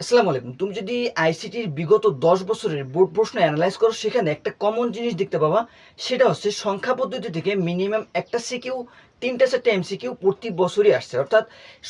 আসসালামু আলাইকুম। তুমি যদি আইসিটির বিগত দশ বছরের বোর্ড প্রশ্ন অ্যানালাইজ করো, সেখানে একটা কমন জিনিস দেখতে পাবা, সেটা হচ্ছে সংখ্যা পদ্ধতি থেকে মিনিমাম একটা সিকিউ তিনটা চারটা এমসিকিউ প্রতি বছরই আসছে। অর্থাৎ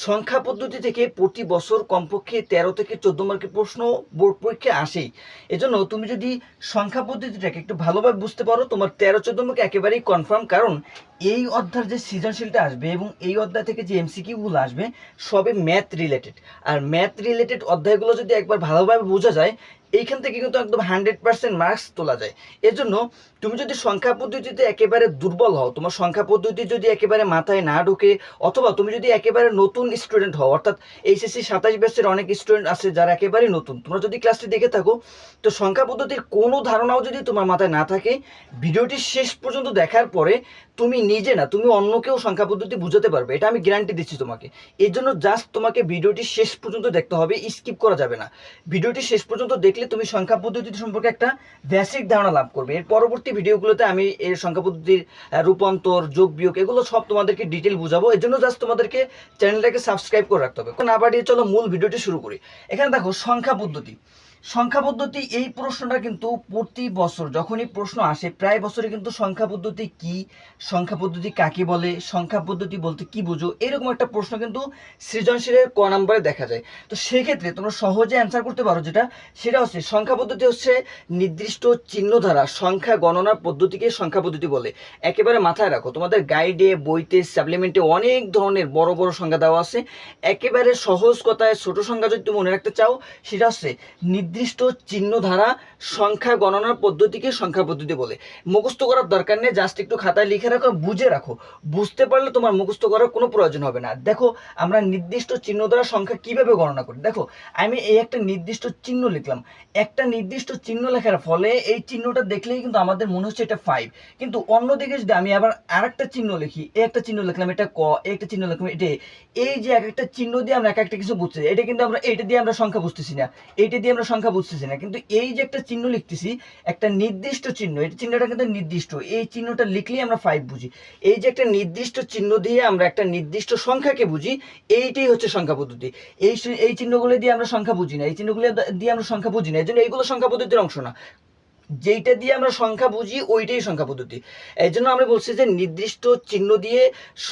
সংখ্যা পদ্ধতি থেকে প্রতি বছর কমপক্ষে তেরো থেকে চোদ্দ মার্কের প্রশ্ন বোর্ড পরীক্ষায় আসেই। এজন্য তুমি যদি সংখ্যা পদ্ধতিটাকে একটু ভালোভাবে বুঝতে পারো, তোমার তেরো চোদ্দ মার্ক একেবারেই কনফার্ম কারণ এই অধ্যায়ের যে সৃজনশীলটা আসবে এবং এই অধ্যায় থেকে যে এমসিকিউগুলো আসবে, সবই ম্যাথ রিলেটেড আর ম্যাথ রিলেটেড অধ্যায়গুলো যদি একবার ভালোভাবে বোঝা যায়, এইখান থেকে কিন্তু একদম হান্ড্রেড পার্সেন্ট মার্কস তোলা যায়। এজন্য তুমি যদি সংখ্যা পদ্ধতিতে একেবারে দুর্বল হও, তোমার সংখ্যা পদ্ধতি যদি একেবারে মাথায় না ঢোকে, অথবা তুমি যদি একেবারে নতুন স্টুডেন্ট হও, অর্থাৎ এইচএসসি সাতাশ ব্যাচের অনেক স্টুডেন্ট আছে যারা একেবারে নতুন, তোমরা যদি ক্লাসটি দেখে থাকো, তো সংখ্যা পদ্ধতির কোনো ধারণাও যদি তোমার মাথায় না থাকে, ভিডিওটি শেষ পর্যন্ত দেখার পরে তুমি নিজে না, তুমি অন্য কেউ সংখ্যা পদ্ধতি বুঝাতে পারবে, এটা আমি গ্যারান্টি দিচ্ছি তোমাকে। এর জন্য জাস্ট তোমাকে ভিডিওটি শেষ পর্যন্ত দেখতে হবে স্কিপ করা যাবে না। ভিডিওটি শেষ পর্যন্ত দেখলে তুমি সংখ্যা পদ্ধতি সম্পর্কে একটা বেসিক ধারণা লাভ করবে। এর পরবর্তী ভিডিওগুলোতে আমি এর সংখ্যা পদ্ধতির রূপান্তর, যোগ, বিয়োগ, এগুলো সব তোমাদেরকে ডিটেল বুঝাবো। এর জন্য জাস্ট তোমাদেরকে চ্যানেলটাকে সাবস্ক্রাইব করে রাখতে হবে। না বাড়িয়ে চলো, মূল ভিডিওটি শুরু করি। এখানে দেখো সংখ্যা পদ্ধতি সংখ্যা পদ্ধতি এই প্রশ্নটা কিন্তু প্রতি বছর, যখনই প্রশ্ন আসে, প্রায় বছরে কিন্তু সংখ্যা পদ্ধতি কি, সংখ্যা পদ্ধতি কাকে বলে, সংখ্যা পদ্ধতি বলতে কি বুঝো, এরকম একটা প্রশ্ন কিন্তু সৃজনশীলের ক নাম্বারে দেখা যায়। তো সেক্ষেত্রে তোমরা সহজে অ্যান্সার করতে পারো যেটা, সেটা হচ্ছে সংখ্যা পদ্ধতি হচ্ছে নির্দিষ্ট চিহ্ন দ্বারা সংখ্যা গণনার পদ্ধতিকে সংখ্যা পদ্ধতি বলে। একেবারে মাথায় রাখো, তোমাদের গাইডে বইতে সাপ্লিমেন্টে অনেক ধরনের বড় বড় সংখ্যা দেওয়া আছে। একেবারে সহজ কথায় ছোট সংখ্যা যদি তুমি মনে রাখতে চাও, সেটা হচ্ছে নির্দিষ্ট চিহ্ন দ্বারা সংখ্যা গণনার পদ্ধতিকে সংখ্যা পদ্ধতি বলে। মুখস্থ করার দরকার নেই জাস্ট একটু খাতায় লিখে রাখো, বুঝে রাখো। বুঝতে পারলে তোমার মুখস্থ করার কোনো প্রয়োজন হবে না। দেখো, আমরা নির্দিষ্ট চিহ্ন দ্বারা সংখ্যা কীভাবে গণনা করি? দেখো, আমি এই একটা নির্দিষ্ট চিহ্ন লিখলাম। একটা নির্দিষ্ট চিহ্ন লেখার ফলে এই চিহ্নটা দেখলেই কিন্তু আমাদের মনে হচ্ছে এটা ফাইভ কিন্তু অন্যদিকে যদি আমি আবার আরেকটা চিহ্ন লিখি, এই একটা চিহ্ন লিখলাম, এটা ক একটা চিহ্ন লিখলাম, এটা এই যে এক একটা চিহ্ন দিয়ে আমরা এক একটা কিছু বুঝছি এটা কিন্তু আমরা, এইটা দিয়ে আমরা সংখ্যা বুঝতেছি না। এইটা দিয়ে আমরা সংখ্যা বুঝতেছি না, কিন্তু এই যে একটা চিহ্ন লিখতেছি, একটা নির্দিষ্ট চিহ্ন, এই চিহ্নটা কিন্তু নির্দিষ্ট, এই চিহ্নটা লিখলেই আমরা ফাইভ বুঝি। এই যে একটা নির্দিষ্ট চিহ্ন দিয়ে আমরা একটা নির্দিষ্ট সংখ্যাকে বুঝি, এইটাই হচ্ছে সংখ্যা পদ্ধতি। এই এই চিহ্নগুলো দিয়ে আমরা সংখ্যা বুঝি না, এই চিহ্নগুলো দিয়ে আমরা সংখ্যা বুঝি না, এই জন্য এইগুলো সংখ্যা পদ্ধতির অংশ না। যেইটা দিয়ে আমরা সংখ্যা বুঝি, ওইটাই সংখ্যা পদ্ধতি। এই জন্য আমরা বলছি যে নির্দিষ্ট চিহ্ন দিয়ে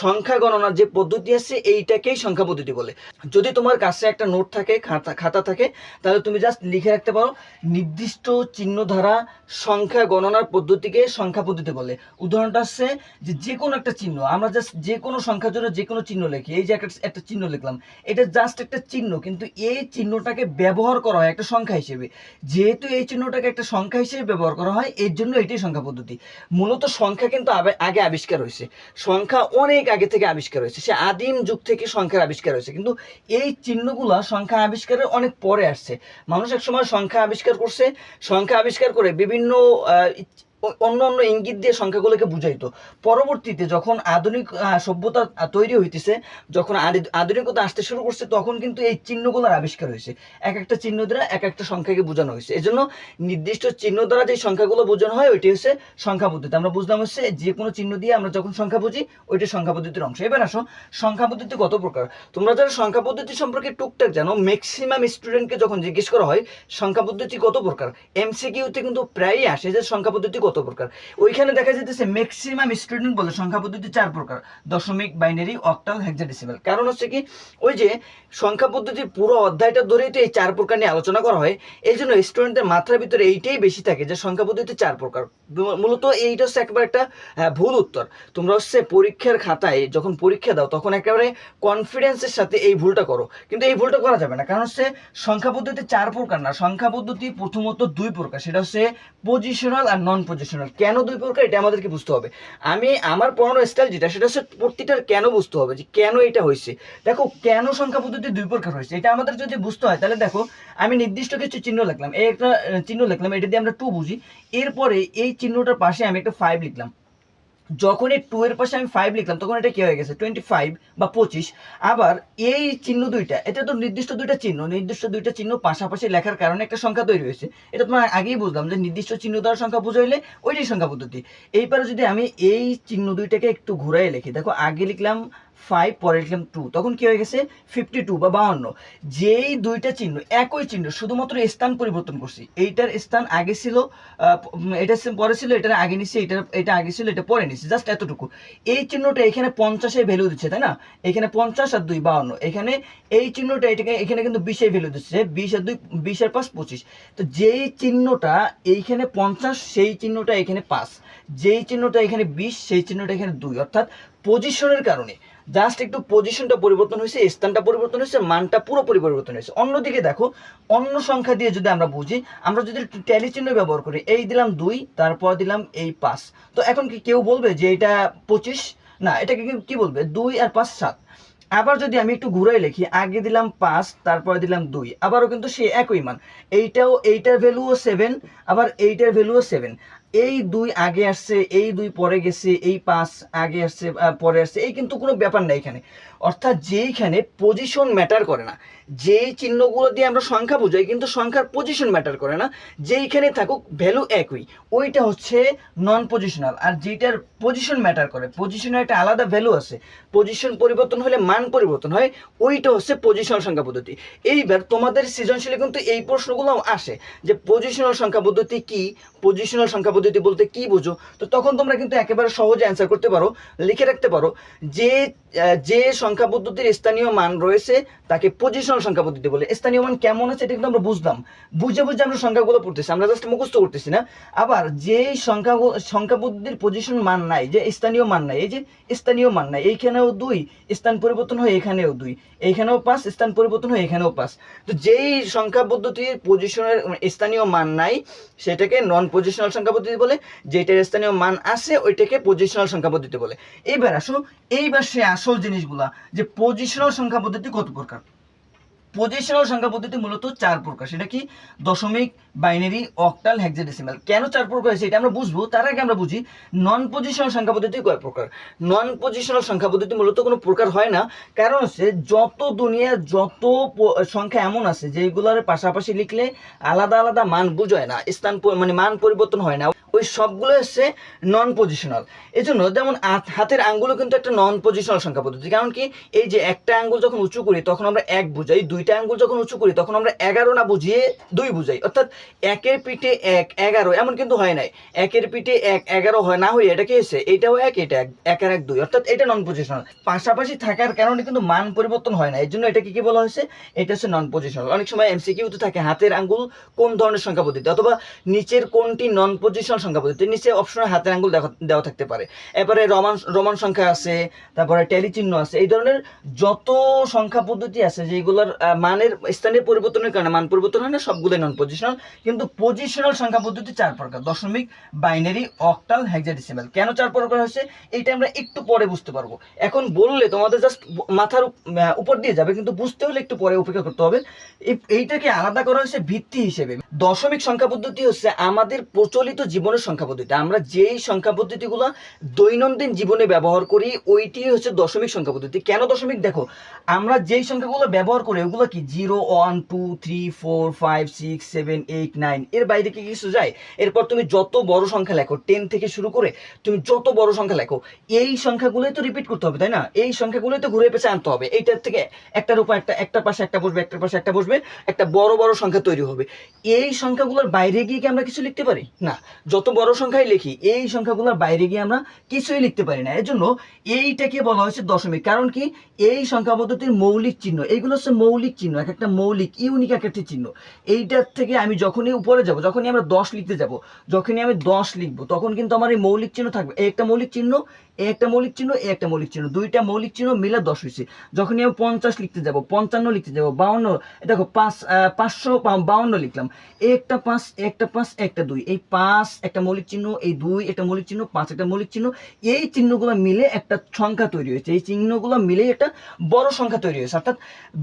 সংখ্যা গণনার যে পদ্ধতি আছে, এইটাকেই সংখ্যা পদ্ধতি বলে। যদি তোমার কাছে একটা নোট থাকে, খাতা খাতা থাকে, তাহলে তুমি জাস্ট লিখে রাখতে পারো, নির্দিষ্ট চিহ্ন দ্বারা সংখ্যা গণনার পদ্ধতিকে সংখ্যা পদ্ধতি বলে। উদাহরণটা হচ্ছে যে যে কোনো একটা চিহ্ন, আমরা জাস্ট যে কোনো সংখ্যার জন্য যে কোনো চিহ্ন লিখি, এই যে একটা একটা চিহ্ন লিখলাম, এটা জাস্ট একটা চিহ্ন, কিন্তু এই চিহ্নটাকে ব্যবহার করা হয় একটা সংখ্যা হিসেবে। যেহেতু এই চিহ্নটাকে একটা সংখ্যা হিসেবে ব্যবহার করা হয়, এর জন্য এটি সংখ্যা পদ্ধতি। মূলত সংখ্যা কিন্তু আগে আবিষ্কার হয়েছে। সংখ্যা অনেক আগে থেকে আবিষ্কার হয়েছে। সে আদিম যুগ থেকে সংখ্যার আবিষ্কার হয়েছে। কিন্তু এই চিহ্নগুলো সংখ্যা আবিষ্কারের অনেক পরে আসছে। মানুষ এক সময় সংখ্যা আবিষ্কার করছে। সংখ্যা আবিষ্কার করে বিভিন্ন অন্য অন্য ইঙ্গিত দিয়ে সংখ্যাগুলোকে বুঝাইতো। পরবর্তীতে যখন আধুনিক সভ্যতা তৈরি হইতেছে, যখন আধুনিকতা আসতে শুরু করছে, তখন কিন্তু এই চিহ্নগুলোর আবিষ্কার হয়েছে। এক একটা চিহ্ন দ্বারা এক একটা সংখ্যাকে বোঝানো হয়েছে। এজন্য নির্দিষ্ট চিহ্ন দ্বারা যে সংখ্যাগুলো বোঝানো হয়, ওইটি হচ্ছে সংখ্যা পদ্ধতি। আমরা বুঝলাম হচ্ছে যে কোনো চিহ্ন দিয়ে আমরা যখন সংখ্যা বুঝি, ওইটা সংখ্যা পদ্ধতির অংশ। এবার আসো, সংখ্যা পদ্ধতি কত প্রকার? তোমরা যারা সংখ্যা পদ্ধতি সম্পর্কে টুকটাক জানো ম্যাক্সিমাম স্টুডেন্টকে যখন জিজ্ঞেস করা হয়, সংখ্যা পদ্ধতি কত প্রকার? এমসিকিউতে কিন্তু প্রায়ই আসে যে সংখ্যা পদ্ধতি কত প্রকার। ওইখানে দেখা যেতেছে ম্যাক্সিমাম স্টুডেন্ট বলে সংখ্যা পদ্ধতি চার প্রকার, দশমিক বাইনারি অক্টাল হেক্সাডেসিমাল কারণ হচ্ছে কি, ওই যে সংখ্যা পদ্ধতির পুরো অধ্যায়টা ধরেই তো এই চার প্রকার নিয়ে আলোচনা করা হয়, এই জন্য স্টুডেন্টদের মাথার ভিতরে এইটাই বেশি থাকে যে সংখ্যা পদ্ধতি চার প্রকার। মূলত এইটা হচ্ছে একবার একটা ভুল উত্তর। তোমরা হচ্ছে পরীক্ষার খাতায় যখন পরীক্ষা দাও, তখন একেবারে কনফিডেন্সের সাথে এই ভুলটা করো। কিন্তু এই ভুলটা করা যাবে না, কারণ হচ্ছে সংখ্যা পদ্ধতি চার প্রকার না। সংখ্যা পদ্ধতি প্রথমত দুই প্রকার, সেটা হচ্ছে পজিশনাল আর নন পজিশনাল কেন দুই প্রকার এটা আমাদেরকে বুঝতে হবে। আমি, আমার পড়ানোর স্টাইল যেটা, সেটা হচ্ছে প্রতিটার কেন বুঝতে হবে, যে কেন এটা হয়েছে। দেখো, কেন সংখ্যা পদ্ধতি দুই প্রকার হয়েছে। এটা আমাদের যদি বুঝতে হয়, তাহলে দেখো, আমি নির্দিষ্ট কিছু চিহ্ন লিখলাম। এই একটা চিহ্ন লিখলাম, এটা দিয়ে আমরা টু বুঝি। এরপরে এই চিহ্নটার পাশে আমি একটা ফাইভ লিখলাম। যখন এই টু এর পাশে আমি ফাইভ লিখলাম, তখন এটা কি হয়ে গেছে? টোয়েন্টি ফাইভ বা পঁচিশ। আবার এই চিহ্ন দুইটা, এটা তো নির্দিষ্ট দুইটা চিহ্ন, নির্দিষ্ট দুইটা চিহ্ন পাশাপাশি লেখার কারণে একটা সংখ্যা তৈরি হয়েছে। এটা তোমার আগেই বুঝলাম যে নির্দিষ্ট চিহ্ন দ্বারা সংখ্যা বুঝাইলে ওইটাই সংখ্যা পদ্ধতি। এইবারে যদি আমি এই চিহ্ন দুইটাকে একটু ঘুরাই লিখি, দেখো আগে লিখলাম ফাইভ পরে লিখলাম টু তখন কি হয়ে গেছে? ফিফটি টু বা বাউন্ন। যেই দুইটা চিহ্ন, একই চিহ্ন, শুধুমাত্র স্থান পরিবর্তন করছি। এইটার স্থান আগে ছিল এটা পরে ছিল, এটার আগে নিছি এটা এটা আগে ছিল, এটা পরে নিছি জাস্ট এতটুকু। এই চিহ্নটা এখানে পঞ্চাশে ভ্যালু দিচ্ছে, তাই না? এখানে পঞ্চাশ আর দুই বাউন্ন। এখানে এই চিহ্নটা, এটাকে, এখানে কিন্তু বিশে ভ্যালু দিচ্ছে, বিশ আর দুই, বিশ আর পাঁচ, পঁচিশ। তো যেই চিহ্নটা এইখানে পঞ্চাশ, সেই চিহ্নটা এখানে পাঁচ। যেই চিহ্নটা এখানে বিশ, সেই চিহ্নটা এখানে দুই। অর্থাৎ পজিশনের কারণে। জাস্ট একটু পজিশনটা পরিবর্তন হয়েছে, স্থানটা পরিবর্তন হয়েছে, মানটা পুরোপুরি পরিবর্তন হয়েছে। অন্যদিকে দেখো, অন্য সংখ্যা দিয়ে যদি আমরা বুঝি, আমরা যদি ট্যালি চিহ্ন ব্যবহার করি, এই দিলাম দুই, তারপর দিলাম এই পাঁচ। তো এখন কি কেউ বলবে যে এটা পঁচিশ? না, এটাকে কি বলবে? দুই আর পাঁচ, সাত। আবার যদি আমি একটু ঘুরাই লিখি, আগে দিলাম পাঁচ, তারপরে দিলাম দুই। আবারও কিন্তু সে একই মান। এইটাও, এইটার ভ্যালুও সেভেন আবার এইটার ভ্যালুও সেভেন এই দুই আগে আসছে, এই দুই পরে গেছে, এই পাঁচ আগে আসছে পরে আসছে, এই কিন্তু কোনো ব্যাপার নাই এখানে। অর্থাৎ যেইখানে পজিশন ম্যাটার করে না। যেই চিহ্নগুলো দিয়ে আমরা সংখ্যা বোঝাই, কিন্তু সংখ্যার পজিশন ম্যাটার করে না। যেইখানে থাকুক ভ্যালু একই। ওইটা হচ্ছে নন পজিশনাল আর যেটার পজিশন ম্যাটার করে পজিশনের একটা আলাদা ভ্যালু আছে। পজিশন পরিবর্তন হলে মান পরিবর্তন হয়, ওইটা হচ্ছে পজিশনাল সংখ্যা পদ্ধতি। এইবার তোমাদের সৃজনশীলে কিন্তু এই প্রশ্নগুলো আসে যে পজিশনাল সংখ্যা পদ্ধতি কি? পজিশনাল সংখ্যা পদ্ধতি বলতে কি বুঝো? তো তখন তোমরা কিন্তু একেবারে সহজে অ্যান্সার করতে পারো, লিখে রাখতে পারো যে যে সংখ্যা পদ্ধতির স্থানীয় মান রয়েছে, তাকে পজিশনাল সংখ্যা পদ্ধতি বলে। স্থানীয় মান কেমন আছে, এটা কিন্তু আমরা বুঝলাম। বুঝে বুঝে আমরা সংখ্যাগুলো পড়তেছি, আমরা জাস্ট মুখস্থ করতেছি না। আবার যে সংখ্যা সংখ্যা পদ্ধতির পজিশন মান নাই, যে স্থানীয় মান নাই, এই যে স্থানীয় মান নাই, এইখানেও দুই, স্থান পরিবর্তন হয় এখানেও দুই, এইখানেও পাঁচ, স্থান পরিবর্তন হয় এখানেও পাঁচ। তো যেই সংখ্যা পদ্ধতির পজিশনের স্থানীয় মান নাই, সেটাকে নন পজিশনাল সংখ্যা পদ্ধতি বলে, যেটার স্থানীয় মান আছে, ওইটাকে পজিশনাল সংখ্যা পদ্ধতি বলে। এইবার আসো, এইবার সে আসল জিনিসগুলা। যে পজিশনাল সংখ্যা পদ্ধতি কত প্রকার? পজিশনাল সংখ্যা পদ্ধতি মূলত চার প্রকার। সেটা কি? দশমিক বাইনারি অক্টাল হেক্সাডেসিমাল কেন চার প্রকার হয়েছে এটা আমরা বুঝব, তার আগে আমরা বুঝি নন পজিশনাল সংখ্যা পদ্ধতি কয় প্রকার? নন পজিশনাল সংখ্যা পদ্ধতি মূলত কোনো প্রকার হয় না, কারণ হচ্ছে যত দুনিয়ার যত সংখ্যা এমন আছে যেগুলোর পাশাপাশি লিখলে আলাদা আলাদা মান বুঝায় না, স্থান মানে মান পরিবর্তন হয় না, ওই সবগুলো হচ্ছে নন পজিশনাল এজন্য যেমন হাতের আঙ্গুলও কিন্তু একটা নন পজিশনাল সংখ্যা পদ্ধতি, কারণ কি? এই যে একটা আঙ্গুল যখন উঁচু করি, তখন আমরা এক বুঝাই দুইটা আঙ্গুল যখন উঁচু করি, তখন আমরা এগারো না বুঝিয়ে দুই বুঝাই। অর্থাৎ একের পিঠে এক, এগারো, এমন কিন্তু হয় নাই। একের পিঠে এক, এগারো হয় না হয়ে, এটা কি হয়েছে? এটাও এক, এটা এক একের এক দুই। অর্থাৎ এটা নন পজিশনাল পাশাপাশি থাকার কারণে কিন্তু মান পরিবর্তন হয় না। এই জন্য এটাকে কি বলা হয়েছে? এটা হচ্ছে নন পজিশনাল অনেক সময় এমসিকিউতে থাকে হাতের আঙ্গুল কোন ধরনের সংখ্যা পদ্ধতি অথবা নিচের কোনটি নন পজিশনাল সংখ্যা পদ্ধতি নিচে অপশনে হাতের আঙ্গুল দেখা- দেওয়া থাকতে পারে। এরপরে রমান রমান সংখ্যা আছে, তারপরে ট্যালি চিহ্ন আছে। এই ধরনের যত সংখ্যা পদ্ধতি আছে, যেগুলোর মানের স্থানের পরিবর্তনের কারণে, মান পরিবর্তন হয় না, সবগুলোই নন পজিশনাল কিন্তু পজিশনাল সংখ্যা পদ্ধতি চার প্রকার, দশমিক বাইনারি অক্টাল হেক্সাডেসিমাল কেন চার প্রকার হয়েছে? এইটা আমরা একটু পরে বুঝতে পারব। এখন বললে তোমাদের জাস্ট মাথার উপর দিয়ে যাবে, কিন্তু বুঝতে হলে একটু পরে অপেক্ষা করতে হবে। এইটাকে আলাদা করা হয়েছে ভিত্তি হিসেবে। দশমিক সংখ্যা পদ্ধতি হচ্ছে আমাদের প্রচলিত জীবনের সংখ্যা পদ্ধতি। আমরা যেই সংখ্যা পদ্ধতিগুলো দৈনন্দিন জীবনে ব্যবহার করি, ওইটি হচ্ছে দশমিক সংখ্যা পদ্ধতি। কেন দশমিক? দেখো, আমরা যেই সংখ্যাগুলো ব্যবহার করি, ওগুলো কি? Zero, one, two, three, four, five, six, seven, eight, nine. এর বাইরে কি কিছু যায়? এরপর তুমি যত বড় সংখ্যা লেখো, টেন থেকে শুরু করে তুমি যত বড় সংখ্যা লেখো, এই সংখ্যাগুলোই তো রিপিট করতে হবে, তাই না? এই সংখ্যাগুলোই তো ঘুরে পেছে আনতে হবে। এইটার থেকে একটার উপর একটা, একটার পাশে একটা বসবে, একটার পাশে একটা বসবে, একটা বড় বড় সংখ্যা তৈরি হবে। এই সংখ্যাগুলোর বাইরে গিয়ে কি আমরা কিছু লিখতে পারি? না। যত বড় সংখ্যাই লিখি, এই সংখ্যাগুলোর বাইরে গিয়ে আমরা কিছুই লিখতে পারি না। এর জন্য এইটাকে বলা হয়েছে দশমিক। কারণ কি? এই সংখ্যা পদ্ধতির মৌলিক চিহ্ন, এইগুলো হচ্ছে মৌলিক চিহ্ন, এক একটা মৌলিক, ইউনিক এক একটা চিহ্ন। এইটার থেকে আমি যখনই উপরে যাব, যখনই আমরা দশ লিখতে যাব, যখনই আমি দশ লিখব, তখন কিন্তু আমার এই মৌলিক চিহ্ন থাকবে। এই একটা মৌলিক চিহ্ন এই একটা মৌলিক চিহ্ন, এ একটা মৌলিক চিহ্ন। দুইটা মৌলিক চিহ্ন মিলে দশ হয়েছে যখনই আমি পঞ্চাশ লিখতে যাব, পঞ্চান্ন লিখতে যাব, বাউন্ন দেখো পাঁচ পাঁচশো বাউন্ন লিখলাম। একটা পাঁচ একটা পাঁচ, একটা দুই। এই পাঁচ একটা মৌলিক চিহ্ন, এই দুই একটা মৌলিক চিহ্ন, পাঁচ একটা মৌলিক চিহ্ন, এই চিহ্নগুলো মিলে একটা সংখ্যা তৈরি হয়েছে। এই চিহ্নগুলো মিলে একটা বড় সংখ্যা তৈরি হয়েছে। অর্থাৎ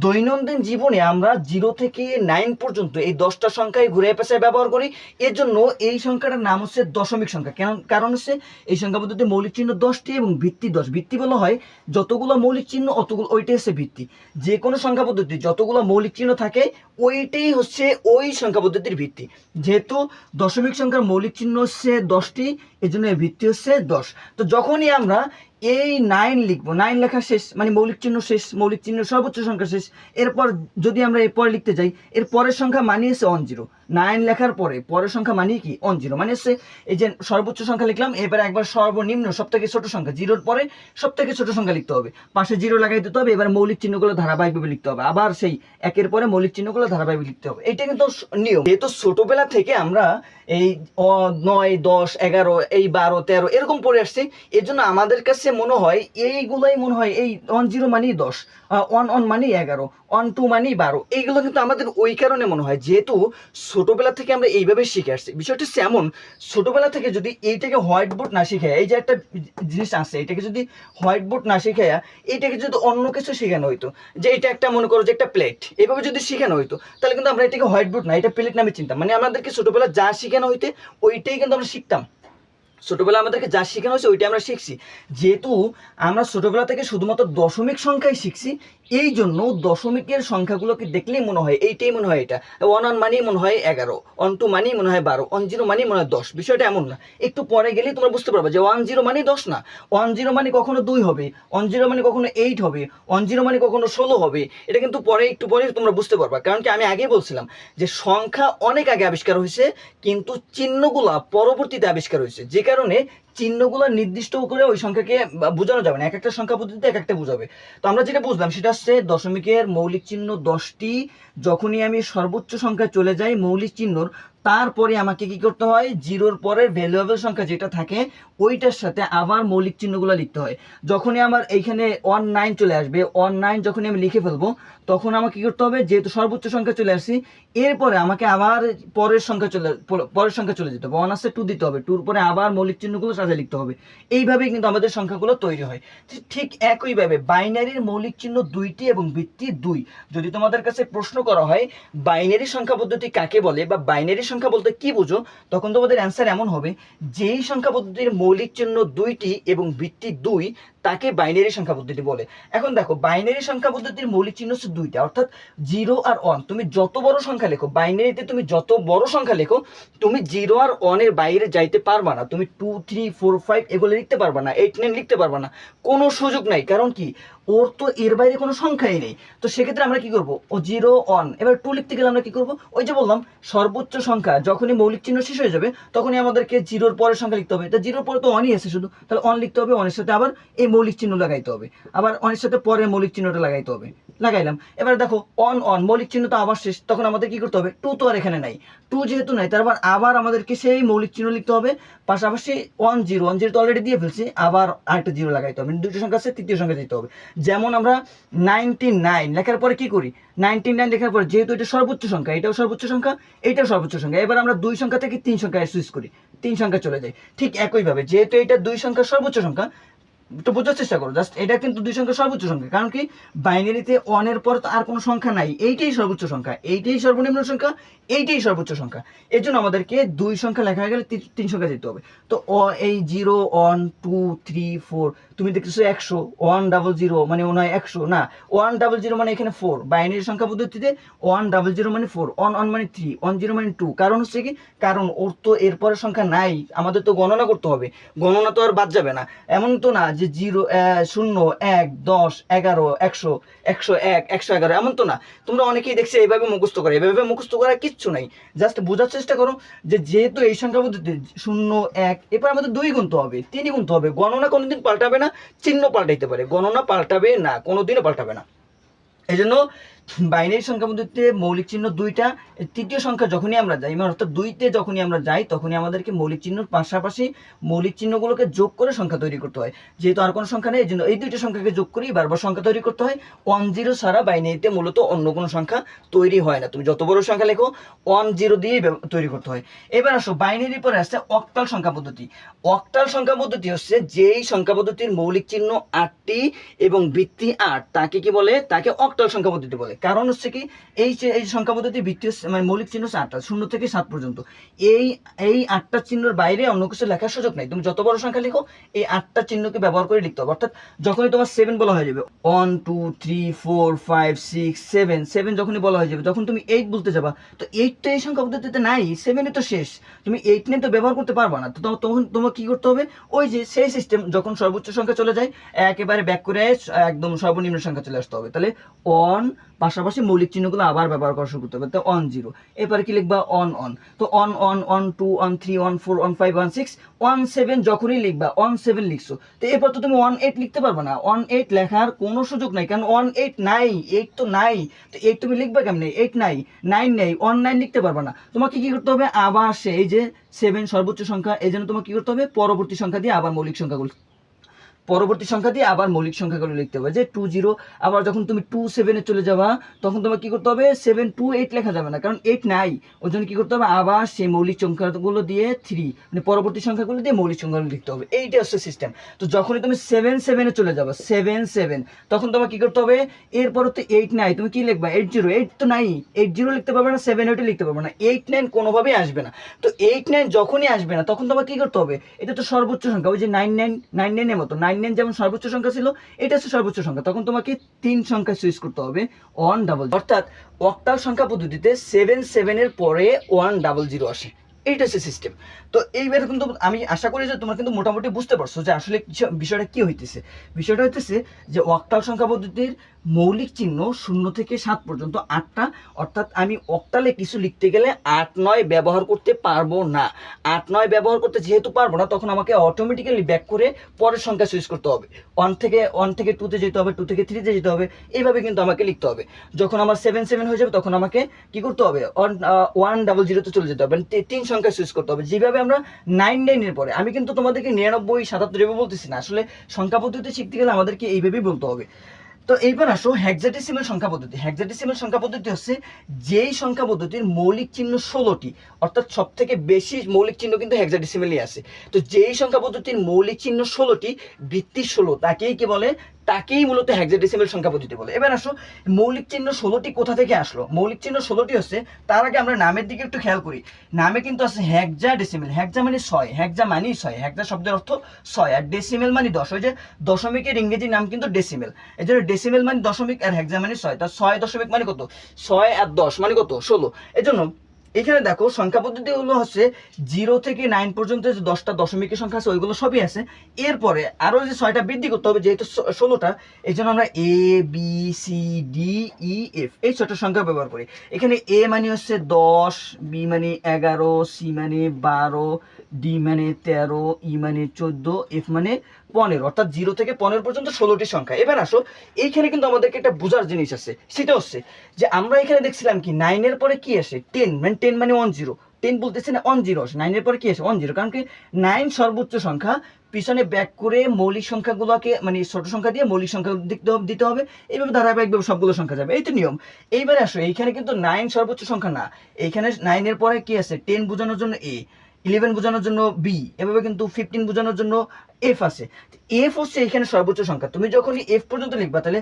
দৈনন্দিন জীবনে আমরা জিরো থেকে নাইন পর্যন্ত এই দশটা সংখ্যায় ঘুরে পেশায় ব্যবহার করি। এর জন্য এই সংখ্যাটার নাম হচ্ছে দশমিক সংখ্যা। কেন কারণ হচ্ছে এই সংখ্যা পদ্ধতিতে মৌলিক চিহ্ন দশটি এবং ভিত্তি দশ। ভিত্তি বলা হয় যতগুলো মৌলিক চিহ্ন, অতগুলো ওইটাই হচ্ছে ভিত্তি। যে কোনো সংখ্যা পদ্ধতি, যতগুলো মৌলিক চিহ্ন থাকে, ওইটাই হচ্ছে ওই সংখ্যা পদ্ধতির ভিত্তি। যেহেতু দশমিক সংখ্যার মৌলিক চিহ্ন হচ্ছে দশটি এই জন্য ভিত্তি হচ্ছে দশ। তো যখনই আমরা এই নাইন লিখব। নাইন লেখা শেষ মানে মৌলিক চিহ্ন শেষ, মৌলিক চিহ্ন, সর্বোচ্চ সংখ্যা শেষ। এরপর যদি আমরা এরপরে লিখতে যাই, এর পরের সংখ্যা মানিয়েছে অন জিরো নাইন লেখার পরে পরের সংখ্যা মানিয়ে কি? অন জিরো মানে এই যে সর্বোচ্চ সংখ্যা লিখলাম এবার একবার সর্বনিম্ন সব থেকে ছোট সংখ্যা জিরোর পরে সব থেকে ছোট সংখ্যা লিখতে হবে। পাশে জিরো লাগাই দিতে হবে, এবার মৌলিক চিহ্নগুলো ধারাবাহিকভাবে লিখতে হবে। আবার সেই একের পরে মৌলিক চিহ্নগুলো ধারাবাহিক লিখতে হবে। এটা কিন্তু নিয়ম। যেহেতু ছোটবেলা থেকে আমরা এই, অ- নয়, দশ, এগারো, এই বারো, তেরো, এরকম পড়ে আসছি। এর জন্য আমাদের কাছে মনে হয়, এইগুলোই মনে হয়, এই ওয়ান জিরো মানেই দশ ওয়ান ওয়ান মানেই এগারো। ওয়ান টু মানি বারো। এইগুলো কিন্তু আমাদের ওই কারণে মনে হয়, যেহেতু ছোটোবেলা থেকে আমরা এইভাবে শিখে আসছি। বিষয়টা সেমন, ছোটোবেলা থেকে যদি এইটাকে হোয়াইট বোর্ড না শিখে, এই যে একটা জিনিস আছে, এটাকে যদি হোয়াইট বোর্ড না শিখাইয়া এইটাকে যদি অন্য কিছু শেখানো হইতো, যে এটা একটা মনে করো যে একটা প্লেট এভাবে যদি শেখানো হইতো, তাহলে কিন্তু আমরা এটাকে হোয়াইট বোর্ড না, এটা প্লেট নামে চিন্তাম। মানে আমাদেরকে ছোটবেলা যা শেখানো হইতে, ওইটাই কিন্তু আমরা শিখতাম। ছোটোবেলা আমাদেরকে যা শেখানো হয়েছে, ওইটা আমরা শিখছি। যেহেতু আমরা ছোটোবেলা থেকে শুধুমাত্র দশমিক সংখ্যাই শিখছি এই জন্য দশমিকের সংখ্যাগুলোকে দেখলেই মনে হয় এইটাই মনে হয় এটা। ওয়ান ওয়ান মানেই মনে হয় এগারো ওয়ান টু মানেই মনে হয় বারো ওয়ান জিরো মানেই মনে হয় দশ। বিষয়টা এমন না। একটু পরে গেলেই তোমরা বুঝতে পারবে যে ওয়ান জিরো মানে দশ না। ওয়ান জিরো মানে কখনো দুই হবে ওয়ান জিরো মানে কখনো এইট হবে ওয়ান জিরো মানে কখনো ষোলো হবে। এটা কিন্তু পরে, একটু পরে তোমরা বুঝতে পারবা। কারণ কি আমি আগেই বলছিলাম যে সংখ্যা অনেক আগে আবিষ্কার হয়েছে, কিন্তু চিহ্নগুলা পরবর্তীতে আবিষ্কার হয়েছে। যে কারণে চিহ্নগুলো নির্দিষ্ট করে ওই সংখ্যাকে বোঝানো যাবে না। এক একটা সংখ্যা পদ্ধতিতে এক একটা বোঝাবে। তো আমরা যেটা বুঝলাম সেটা হচ্ছে দশমিকের মৌলিক চিহ্ন দশটি। যখনই আমি সর্বোচ্চ সংখ্যা চলে যাই, মৌলিক চিহ্নর তারপরে আমাকে কি করতে হয়? জিরোর পরের ভ্যালুয়েবল সংখ্যা যেটা থাকে, ওইটার সাথে আবার মৌলিক চিহ্নগুলো লিখতে হয়। যখনই আমার এইখানে ওয়ান নাইন চলে আসবে ওয়ান নাইন যখনই আমি লিখে ফেলব, তখন আমাকে কি করতে হবে? যেহেতু সর্বোচ্চ সংখ্যা চলে আসছি, এরপরে আমাকে আবার পরের সংখ্যা চলে, পরের সংখ্যা চলে যেতে হবে। ওয়ান আসছে টু দিতে হবে। টুর পরে আবার মৌলিক চিহ্নগুলো সাজা লিখতে হবে। এইভাবেই কিন্তু আমাদের সংখ্যাগুলো তৈরি হয়। ঠিক- ঠিক একইভাবে বাইনারির মৌলিক চিহ্ন দুইটি এবং ভিত্তি দুই। যদি তোমাদের কাছে প্রশ্ন করা হয়, বাইনারি সংখ্যা পদ্ধতি কাকে বলে বা বাইনারি সংখ্যা বলতে কি বুঝো? তখন তোমাদের অ্যান্সার এমন হবে, যেই সংখ্যা পদ্ধতির মৌলিক চিহ্ন দুইটি এবং বৃত্তি দুই তাকে বাইনারি সংখ্যা পদ্ধতি বলে। এখন দেখো বাইনারি সংখ্যা পদ্ধতির মৌলিক চিহ্ন হচ্ছে দুইটা, অর্থাৎ জিরো আর ওয়ান তুমি যত বড় সংখ্যা লেখো বাইনারিতে তুমি যত বড় সংখ্যা লেখো, তুমি জিরো আর ওয়ানের বাইরে যাইতে পারবা না। তুমি টু থ্রি ফোর ফাইভ এগুলো লিখতে পারবা না এইট নাইন লিখতে পারবা না। কোনো সুযোগ নাই, কারণ কি? ওর তো এর বাইরে কোনো সংখ্যাই নেই। তো সেক্ষেত্রে আমরা কি করব? ও জিরো ওয়ান এবার টু লিখতে গেলে আমরা কি করব? ওই যে বললাম, সর্বোচ্চ সংখ্যা, যখনই মৌলিক চিহ্ন শেষ হয়ে যাবে, তখনই আমাদেরকে জিরোর পরের সংখ্যা লিখতে হবে। তা জিরোর পরে তো অনই আছে শুধু। তাহলে অন লিখতে হবে অনের সাথে আবার এই মৌলিক চিহ্ন লাগাইতে হবে। আবার অনের সাথে পরে মৌলিক চিহ্নটা লাগাইতে হবে। লাগাইলাম। এবার দেখো অন অন মৌলিক চিহ্ন তো আবার শেষ। তখন আমাদের কি করতে হবে? টু তো আর এখানে নাই। টু যেহেতু নাই তারপর আবার আমাদেরকে সেই মৌলিক চিহ্ন লিখতে হবে। পাশাপাশি ওয়ান জিরো ওয়ান জিরো তো অলরেডি দিয়ে ফেলছি। আবার আরেকটা জিরো লাগাইতে হবে। দুটো সংখ্যা আছে, তৃতীয় সংখ্যা দিতে হবে। যেমন আমরা নাইনটি নাইন লেখার পরে কি করি? নাইনটি নাইন লেখার পরে যেহেতু এটা সর্বোচ্চ সংখ্যা, এটাও সর্বোচ্চ সংখ্যা, এটাও সর্বোচ্চ সংখ্যা। এবার আমরা দুই সংখ্যা থেকে তিন সংখ্যায় সুইচ করি। তিন সংখ্যা চলে যায়। ঠিক একইভাবে, যেহেতু এটা দুই সংখ্যা সর্বোচ্চ সংখ্যা একটু বোঝার চেষ্টা করো জাস্ট এটা কিন্তু দুই সংখ্যা সর্বোচ্চ সংখ্যা, কারণ কি বাইনারিতে ওয়ানের পর তো আর কোনো সংখ্যা নাই, এইটাই সর্বোচ্চ সংখ্যা, এইটাই সর্বনিম্ন সংখ্যা, এইটাই সর্বোচ্চ সংখ্যা এর জন্য আমাদেরকে দুই সংখ্যা লেখা হয়ে গেলে তিন- সংখ্যা যেতে হবে, তো এই zero one two three four তুমি দেখতেছো একশো ওয়ান ডাবল জিরো মানে হয় একশো, না ওয়ান ডাবল জিরো মানে এখানে ফোর বাইনারি সংখ্যা পদ্ধতিতে ওয়ান ডাবল জিরো মানে ফোর ওয়ান ওয়ান মানে থ্রি ওয়ান জিরো মানে টু কারণ হচ্ছে কি, কারণ ওর তো এরপরের সংখ্যা নাই, আমাদের তো গণনা করতে হবে, গণনা তো আর বাদ যাবে না, এমন তো না যে জিরো শূন্য, এক, দশ, এগারো, একশো একশো এক, একশো এগারো, এমন তো না, তোমরা অনেকেই দেখছে এইভাবে মুখস্থ করে, এভাবে মুখস্থ করার কিচ্ছু নাই জাস্ট বোঝার চেষ্টা করো যে যেহেতু এই সংখ্যা পদ্ধতি শূন্য, এক, এরপর আমাদের দুই গুনতে হবে তিনই গুনতে হবে, গণনা কোনোদিন পাল্টাবে না। চিহ্ন পাল্টাইতে পারে। গণনা পাল্টাবে না কোনোদিনও পাল্টাবে না। এই জন্য বাইনারি সংখ্যা পদ্ধতিতে মৌলিক চিহ্ন দুইটা তৃতীয় সংখ্যা যখনই আমরা যাই মানে অর্থাৎ দুইতে যখনই আমরা যাই, তখনই আমাদেরকে মৌলিক চিহ্নর পাশাপাশি মৌলিক চিহ্নগুলোকে যোগ করে সংখ্যা তৈরি করতে হয়। যেহেতু আর কোনো সংখ্যা নেই, এই জন্য এই দুইটা সংখ্যাকে যোগ করেই বারবার সংখ্যা তৈরি করতে হয়। ওয়ান জিরো ছাড়া বাইনারিতে মূলত অন্য কোনো সংখ্যা তৈরি হয় না। তুমি যত বড় সংখ্যা লেখো, ওয়ান জিরো দিয়েই তৈরি করতে হয়। এবার আসো বাইনারির পরে আসছে অক্টাল সংখ্যা পদ্ধতি। অক্টাল সংখ্যা পদ্ধতি হচ্ছে যেই সংখ্যা পদ্ধতির মৌলিক চিহ্ন আটটি এবং বৃত্তি আট, তাকে কি বলে? তাকে অক্টাল সংখ্যা পদ্ধতি বলে। বলে কারণ হচ্ছে কি, এই যে, এই সংখ্যা পদ্ধতি ভিত্তি মানে মৌলিক চিহ্ন হচ্ছে আটটা, শূন্য থেকে সাত পর্যন্ত। এই এই আটটা চিহ্নের বাইরে অন্য কিছু লেখার সুযোগ নেই। তুমি যত বড় সংখ্যা লিখো, এই আটটা চিহ্নকে ব্যবহার করে লিখতে হবে। অর্থাৎ যখনই তোমার সেভেন বলা হয়ে যাবে one two three four five six seven seven যখনই বলা হয়ে যাবে, যখন তুমি এইট বলতে যাবা, তো এইট তো এই সংখ্যা পদ্ধতিতে নাই সেভেনে তো শেষ। তুমি এইট নিয়ে তো ব্যবহার করতে পারবা না। তো তখন তোমার কি করতে হবে? ওই যে সেই সিস্টেম যখন সর্বোচ্চ সংখ্যা চলে যায়, একেবারে ব্যাক করে একদম সর্বনিম্ন সংখ্যা চলে আসতে হবে। তাহলে অন পাশাপাশি মৌলিক চিহ্নগুলো আবার ব্যবহার করা শুরু করতে হবে। তো অন জিরো এরপরে কি লিখবা? অন অন তো one one one two one three one four one five one six one seven যখনই লিখবা অন সেভেন লিখছো। তো এরপর তো তুমি ওয়ান এইট লিখতে পারবে না। ওয়ান এইট লেখার কোনো সুযোগ নাই, কারণ ওয়ান এইট নাই এইট তো নাই। তো এইট তুমি লিখবে কেমনে? এইট নাই নাইন নেই ওয়ান নাইন লিখতে পারবে না। তোমাকে কি করতে হবে? আবার সেই যে সেভেন সর্বোচ্চ সংখ্যা, এই জন্য তোমাকে কি করতে হবে? পরবর্তী সংখ্যা দিয়ে আবার মৌলিক সংখ্যাগুলো পরবর্তী সংখ্যা দিয়ে আবার মৌলিক সংখ্যাগুলো লিখতে হবে। যে টু জিরো আবার যখন তুমি টু সেভেনে চলে যাবা, তখন তোমার কি করতে হবে? সেভেন টু এইট লেখা যাবে না, কারণ এইট নাই। ওই জন্য কি করতে হবে? আবার সেই মৌলিক সংখ্যাগুলো দিয়ে থ্রি মানে পরবর্তী সংখ্যাগুলো দিয়ে মৌলিক সংখ্যাগুলো লিখতে হবে। এইটা হচ্ছে সিস্টেম তো যখনই তুমি সেভেন সেভেনে চলে যাবা সেভেন সেভেন তখন তোমার কি করতে হবে? এরপর তো এইট নাই। তুমি কি লিখবা? এইট জিরো এইট তো নাই। এইট জিরো লিখতে পারবে না সেভেন এইটও লিখতে পারবে না। এইট নাইন কোনোভাবেই আসবে না। তো এইট নাইন যখনই আসবে না, তখন তোমার কি করতে হবে? এটা তো সর্বোচ্চ সংখ্যা। ওই যে নাইন নাইন নাইন নাইনের মতো নাইন নাইন নাইন যেমন সর্বোচ্চ সংখ্যা ছিল, এটা হচ্ছে সর্বোচ্চ সংখ্যা। তখন তোমাকে তিন সংখ্যা সুইচ করতে হবে ওয়ান ডাবল অর্থাৎ অক্টাল সংখ্যা পদ্ধতিতে সেভেন সেভেনের পরে ওয়ান ডাবল জিরো আসে। এইটা হচ্ছে সিস্টেম তো এইবারে কিন্তু আমি আশা করি যে তোমরা কিন্তু মোটামুটি বুঝতে পারছ যে আসলে বিষয়টা কি হইতেছে। বিষয়টা হইতেছে যে অক্টাল সংখ্যা পদ্ধতির মৌলিক চিহ্ন শূন্য থেকে সাত পর্যন্ত আটটা, অর্থাৎ আমি অক্টালে কিছু লিখতে গেলে আট নয় ব্যবহার করতে পারব না। আট নয় ব্যবহার করতে যেহেতু পারব না, তখন আমাকে অটোমেটিক্যালি ব্যাক করে পরের সংখ্যা সুইচ করতে হবে। ওয়ান থেকে ওয়ান থেকে টুতে যেতে হবে টু থেকে থ্রিতে যেতে হবে, এইভাবে কিন্তু আমাকে লিখতে হবে। যখন আমার সেভেন সেভেন হয়ে যাবে, তখন আমাকে কি করতে হবে? ওয়ান ডাবল জিরোতে চলে যেতে হবে। মানে তিন সংখ্যা সুইচ করতে হবে। যেভাবে আমরা নাইন নাইনের পরে। আমি কিন্তু তোমাদেরকে নিরানব্বই, সাতাত্তর এভাবে বলতেছি না। আসলে সংখ্যা পদ্ধতি শিখতে গেলে আমাদেরকে এইভাবেই বলতে হবে। তো এইবার আসো হ্যাক্সাডেসিমাল সংখ্যা পদ্ধতি। হ্যাক্সাডেসিমাল সংখ্যা পদ্ধতি হচ্ছে যেই সংখ্যা পদ্ধতির মৌলিক চিহ্ন ষোলোটি, অর্থাৎ সব থেকে বেশি মৌলিক চিহ্ন কিন্তু হ্যাক্সাডেসিমালই আছে। তো যেই সংখ্যা পদ্ধতির মৌলিক চিহ্ন ষোলোটি বৃত্তি ষোলো, তাকেই কি বলে? তাকেই মূলত হ্যাক্সাডেসিমাল সংখ্যা পদ্ধতি বলে। এবার আসো, মৌলিক চিহ্ন ষোলোটি কোথা থেকে আসলো? মৌলিক চিহ্ন ষোলোটি হচ্ছে, তার আগে আমরা নামের দিকে একটু খেয়াল করি। নামে কিন্তু আছে হ্যাকজা ডেসিমেল হ্যাকজা মানে ছয় হ্যাকজা মানেই ছয় হ্যাকজা শব্দের অর্থ ছয়। আর ডেসিমেল মানে দশ। ওই যে দশমিকের ইংরেজি নাম কিন্তু ডেসিমেল এই জন্য ডেসিমেল মানে দশমিক আর হ্যাকজা মানে ছয়। তার ছয় দশমিক মানে কত? ছয় আর দশ মানে কত? ষোলো। এই জন্য এখানে দেখো, সংখ্যা পদ্ধতিগুলো হচ্ছে জিরো থেকে নাইন পর্যন্ত যে দশটা দশমিকের সংখ্যা আছে, ওইগুলো সবই আছে। এরপরে আরও যে ছয়টা বৃদ্ধি করতে হবে, যেহেতু ষোলোটা, এই জন্য আমরা A B C D E F এই ছয়টা সংখ্যা ব্যবহার করি। এখানে এ মানে হচ্ছে দশ বি মানে এগারো সি মানে বারো ডি মানে তেরো ই মানে চোদ্দ এফ মানে পনেরো, অর্থাৎ জিরো থেকে পনেরো পর্যন্ত ষোলোটি সংখ্যা। এবার আসো, এইখানে কিন্তু আমাদেরকে একটা বোঝার জিনিস আছে, সেটা হচ্ছে যে আমরা এখানে দেখছিলাম কি নাইনের পরে কি আসে? টেন মানে টেন মানে ওয়ান জিরো টেন বলতেছে না ওয়ান জিরো নাইনের পরে কি আসে? ওয়ান জিরো কারণ কি নাইন সর্বোচ্চ সংখ্যা, পিছনে ব্যাক করে মৌলিক সংখ্যাগুলোকে মানে ছোট সংখ্যা দিয়ে মৌলিক সংখ্যা দিতে হবে দিতে হবে, এইভাবে ধারাবাহিকভাবে সবগুলো সংখ্যা যাবে। এই তো নিয়ম। এইবারে আসো, এইখানে কিন্তু নাইন সর্বোচ্চ সংখ্যা না। এইখানে নাইনের পরে কি আছে? টেন বোঝানোর জন্য এ ইলেভেন বোঝানোর জন্য বি এভাবে কিন্তু ফিফটিন বোঝানোর জন্য এফ আছে। এফ হচ্ছে এখানে সর্বোচ্চ সংখ্যা। তুমি যখনই এফ পর্যন্ত লিখবা, তাহলে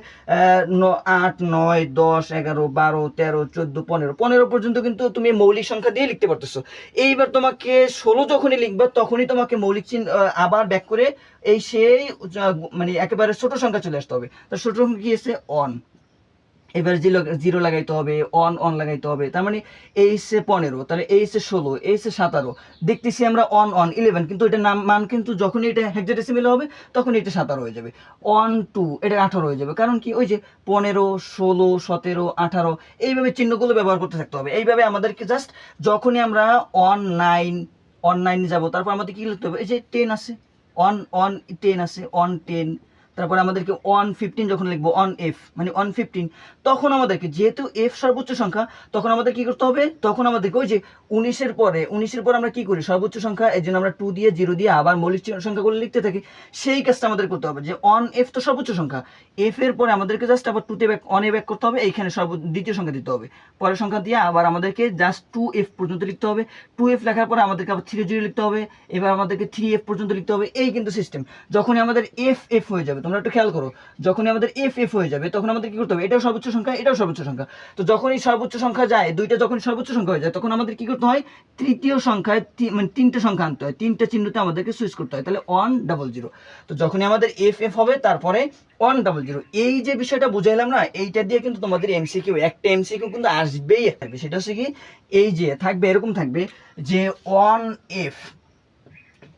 আট, নয়, দশ, এগারো, বারো, তেরো, চোদ্দ, পনেরো পনেরো পর্যন্ত কিন্তু তুমি মৌলিক সংখ্যা দিয়ে লিখতে পারতেছো। এইবার তোমাকে ষোলো যখনই লিখবা, তখনই তোমাকে মৌলিক চিহ্ন আবার ব্যাক করে এই সেই মানে একেবারে ছোট সংখ্যা চলে আসতে হবে। তো ছোট সংখ্যা কি এসে অন এবার জিরো জিরো লাগাইতে হবে অন অন লাগাইতে হবে। তার মানে এইসে পনেরো, তাহলে এইসে ষোলো এইসে সাতারো। দেখতেছি আমরা অন অন ইলেভেন কিন্তু এটা নাম মান কিন্তু যখনই এটা হেক্সাডেসিমেল হবে তখন এটা সাতারো হয়ে যাবে। অন টু এটা আঠারো হয়ে যাবে। কারণ কি? ওই যে পনেরো, ষোলো, সতেরো, আঠারো, এইভাবে চিহ্নগুলো ব্যবহার করতে থাকতে হবে। এইভাবে আমাদেরকে জাস্ট যখনই আমরা অন নাইন অন নাইনে যাব, তারপর আমাদের কী লিখতে হবে? এই যে টেন আছে। অন অন টেন আছে। অন টেন তারপরে আমাদেরকে ওয়ান ফিফটিন যখন লিখব অন এফ মানে ওয়ান ফিফটিন তখন আমাদেরকে যেহেতু এফ সর্বোচ্চ সংখ্যা, তখন আমাদের কি করতে হবে? তখন আমাদেরকে ওই যে উনিশের পরে, উনিশের পর আমরা কি করি? সর্বোচ্চ সংখ্যা, এই জন্য আমরা টু দিয়ে জিরো দিয়ে আবার মৌলিক সংখ্যাগুলো লিখতে থাকি, সেই কাজটা আমাদের করতে হবে যে অন এফ তো সর্বোচ্চ সংখ্যা এফ এর পরে আমাদেরকে জাস্ট আবার টুতে ব্যাক অনে ব্যাক করতে হবে, এইখানে সর্ব, দ্বিতীয় সংখ্যা দিতে হবে। পরের সংখ্যা দিয়ে আবার আমাদেরকে জাস্ট টু এফ পর্যন্ত লিখতে হবে টু এফ লেখার পরে আমাদেরকে আবার থ্রি জিরো লিখতে হবে, এবার আমাদেরকে থ্রি এফ পর্যন্ত লিখতে হবে, এই কিন্তু সিস্টেম যখনই আমাদের এফ এফ হয়ে যাবে তোমরা একটু খেয়াল করো, যখনই আমাদের এফ এফ হয়ে যাবে, তখন আমাদের কি করতে হবে? এটাও সর্বোচ্চ সংখ্যা, এটাও সর্বোচ্চ সংখ্যা। তো যখনই সর্বোচ্চ সংখ্যা যায়, দুইটা যখন সর্বোচ্চ সংখ্যা হয়ে যায়, তখন আমাদের কি করতে হয়? তৃতীয় সংখ্যায় মানে তিনটে সংখ্যা আনতে হয়, তিনটা চিহ্নতে আমাদেরকে সুইচ করতে হয়। তাহলে ওয়ান ডাবল জিরো তো যখনই আমাদের এফ এফ হবে, তারপরে ওয়ান ডাবল জিরো এই যে বিষয়টা বুঝাইলাম না, এইটা দিয়ে কিন্তু তোমাদের এমসি এমসিকিউ একটা এমসিকিউ কিন্তু আসবেই থাকবে সেটা হচ্ছে কি, এই যে থাকবে, এরকম থাকবে যে ওয়ান এফ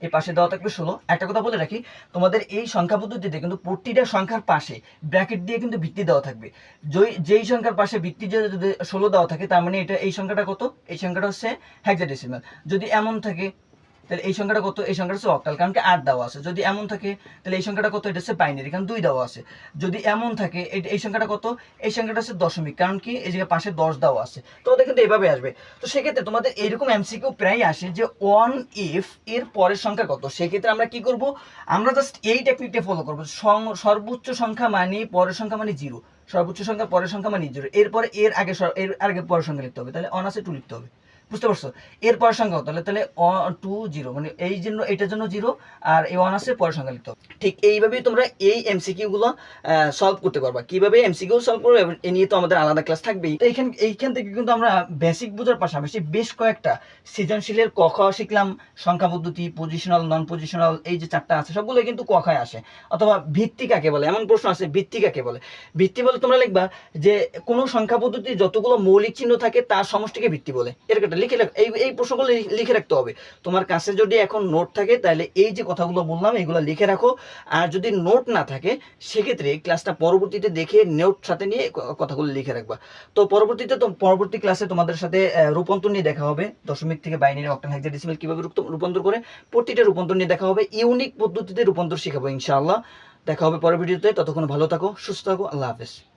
এই পাশে দেওয়া থাকবে ষোলো। একটা কথা বলে রাখি, তোমাদের এই সংখ্যা পদ্ধতিতে কিন্তু প্রতিটা সংখ্যার পাশে ব্র্যাকেট দিয়ে কিন্তু ভিত্তি দেওয়া থাকবে। যেই সংখ্যার পাশে ভিত্তি যদি ষোলো দেওয়া থাকে, তার মানে এটা এই সংখ্যাটা কত? এই সংখ্যাটা হচ্ছে হেক্সাডেসিমাল যদি এমন থাকে তাহলে এই সংখ্যাটা কত? এই সংখ্যাটা হচ্ছে অক্টাল কারণ কি আট দেওয়া আছে। যদি এমন থাকে, তাহলে এই সংখ্যাটা কত? এটা হচ্ছে বাইনারি কারণ দুই দেওয়া আছে। যদি এমন থাকে এই- সংখ্যাটা কত? এই সংখ্যাটা হচ্ছে দশমিক, কারণ কি এই জায়গায় পাশে দশ দেওয়া আছে। তো ওদের কিন্তু এভাবে আসবে। তো সেক্ষেত্রে তোমাদের এইরকম এমসিকিউ প্রায় আসে যে ওয়ান ইফ এর পরের সংখ্যা কত? সেক্ষেত্রে আমরা কি করব? আমরা জাস্ট এই টেকনিকটা ফলো করব। সর্বোচ্চ সংখ্যা মানে পরের সংখ্যা মানে জিরো সর্বোচ্চ সংখ্যা, পরের সংখ্যা মানে জিরো এরপরে এর আগে এর আগে পরের সংখ্যা লিখতে হবে। তাহলে অন আছে টু লিখতে হবে। বুঝতে পারছ? এর পরের সংখ্যা? তাহলে তাহলে টু জিরো মানে এই জন্য, এটার জন্য জিরো আর এই ওয়ান আছে পরের সংখ্যা লিখতে ঠিক এইভাবেই তোমরা এই এমসিকিউ গুলো সলভ করতে পারবা। কীভাবে এমসিকিউ সলভ করবে? এ নিয়ে তো আমাদের আলাদা ক্লাস থাকবেই। তো এইখান এইখান থেকে কিন্তু আমরা বেসিক বোঝার পাশাপাশি বেশ কয়েকটা সৃজনশীলের ক, খ শিখলাম। সংখ্যা পদ্ধতি পজিশনাল নন পজিশনাল এই যে চারটা আছে, সবগুলো কিন্তু ক, খায় আসে। অথবা ভিত্তি কাকে বলে? এমন প্রশ্ন আছে, ভিত্তি কাকে বলে? ভিত্তি বলে তোমরা লিখবা যে কোনো সংখ্যা পদ্ধতি যতগুলো মৌলিক চিহ্ন থাকে, তার সমষ্টিকে ভিত্তি বলে। এরকম লিখে এই এই প্রশ্নগুলো লিখে রাখতে হবে। তোমার কাছে যদি এখন নোট থাকে, তাহলে এই যে কথাগুলো বললাম, এগুলো লিখে রাখো। আর যদি নোট না থাকে, সেক্ষেত্রে ক্লাসটা পরবর্তীতে দেখে নোট সাথে নিয়ে কথাগুলো লিখে রাখবা। তো পরবর্তীতে তো পরবর্তী ক্লাসে তোমাদের সাথে রূপান্তর নিয়ে দেখা হবে। দশমিক থেকে বাইনারি অক্টাল হেক্সাডেসিমাল কীভাবে রূপ- রূপান্তর করে, প্রতিটা রূপান্তর নিয়ে দেখা হবে। ইউনিক পদ্ধতিতে রূপান্তর শেখাবো ইনশাআল্লাহ। দেখা হবে পরের ভিডিওতে। ততক্ষণ ভালো থাকো, সুস্থ থাকো। আল্লাহ হাফেজ।